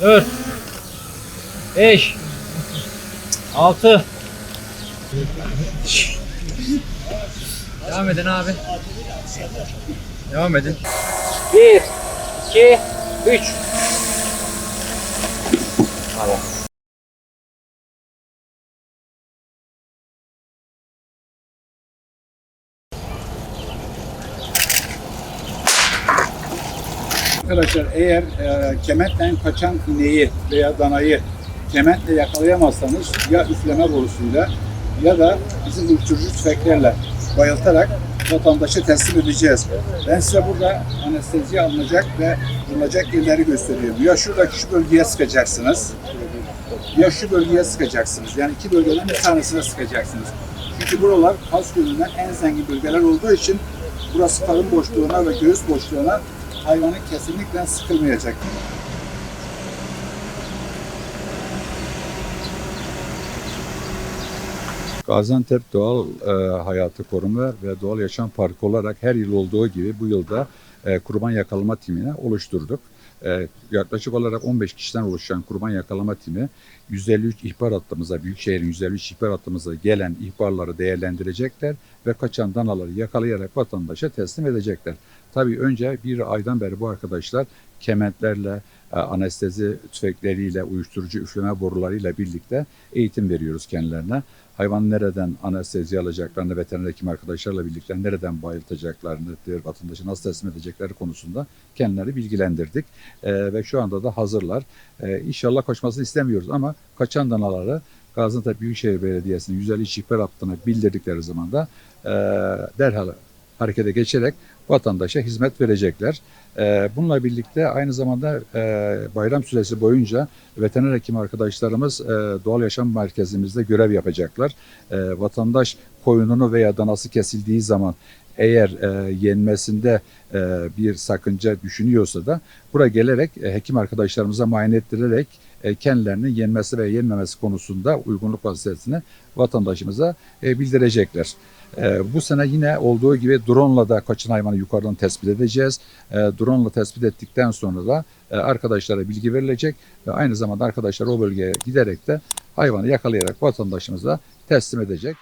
Dört. Beş. Altı. Devam edin abi. Devam edin. Bir. iki, Üç. Tamam. Arkadaşlar eğer e, kementle kaçan ineği veya danayı kementle yakalayamazsanız ya üfleme borusuyla ya da bizim uyuşturucu tüfeklerle bayıltarak vatandaşa teslim edeceğiz. Ben size burada anestezi alınacak ve bulunacak yerleri gösteriyorum. Ya şuradaki şu bölgeye sıkacaksınız ya şu bölgeye sıkacaksınız. Yani iki bölgeden bir tanesine sıkacaksınız. Çünkü buralar kas gözünden en zengin bölgeler olduğu için burası karın boşluğuna ve göğüs boşluğuna hayvanın kesinlikle sıkılmayacak. Gaziantep Doğal e, Hayatı Koruma ve Doğal Yaşam Parkı olarak her yıl olduğu gibi bu yılda e, kurban yakalama timini oluşturduk. E, yaklaşık olarak 15 kişiden oluşan kurban yakalama timi 153 ihbar hattımıza, Büyükşehir'in 153 ihbar hattımıza gelen ihbarları değerlendirecekler ve kaçan danaları yakalayarak vatandaşa teslim edecekler. Tabii önce bir aydan beri bu arkadaşlar kementlerle, e, anestezi tüfekleriyle, uyuşturucu üfleme borularıyla birlikte eğitim veriyoruz kendilerine. Hayvan nereden anestezi alacaklarını, veteriner hekim arkadaşlarla birlikte nereden bayıltacaklarını, diğer vatandaşı nasıl teslim edecekleri konusunda kendileri bilgilendirdik. E, ve şu anda da hazırlar. E, inşallah kaçmasını istemiyoruz ama kaçan danaları Gaziantep Büyükşehir Belediyesi'nin 150 ihbar hattına bildirdikleri zaman da e, derhal harekete geçerek vatandaşa hizmet verecekler. Ee, Bununla birlikte aynı zamanda e, bayram süresi boyunca veteriner hekim arkadaşlarımız e, doğal yaşam merkezimizde görev yapacaklar. E, Vatandaş koyununu veya danası kesildiği zaman eğer e, yenmesinde e, bir sakınca düşünüyorsa da buraya gelerek e, hekim arkadaşlarımıza muayene ettirerek e, kendilerinin yenmesi ve yenmemesi konusunda uygunluk vaziyetini vatandaşımıza e, bildirecekler. E, bu sene yine olduğu gibi drone da kaçın hayvanı yukarıdan tespit edeceğiz. E, drone tespit ettikten sonra da e, arkadaşlara bilgi verilecek ve aynı zamanda arkadaşlar o bölgeye giderek de hayvanı yakalayarak vatandaşımıza teslim edecek.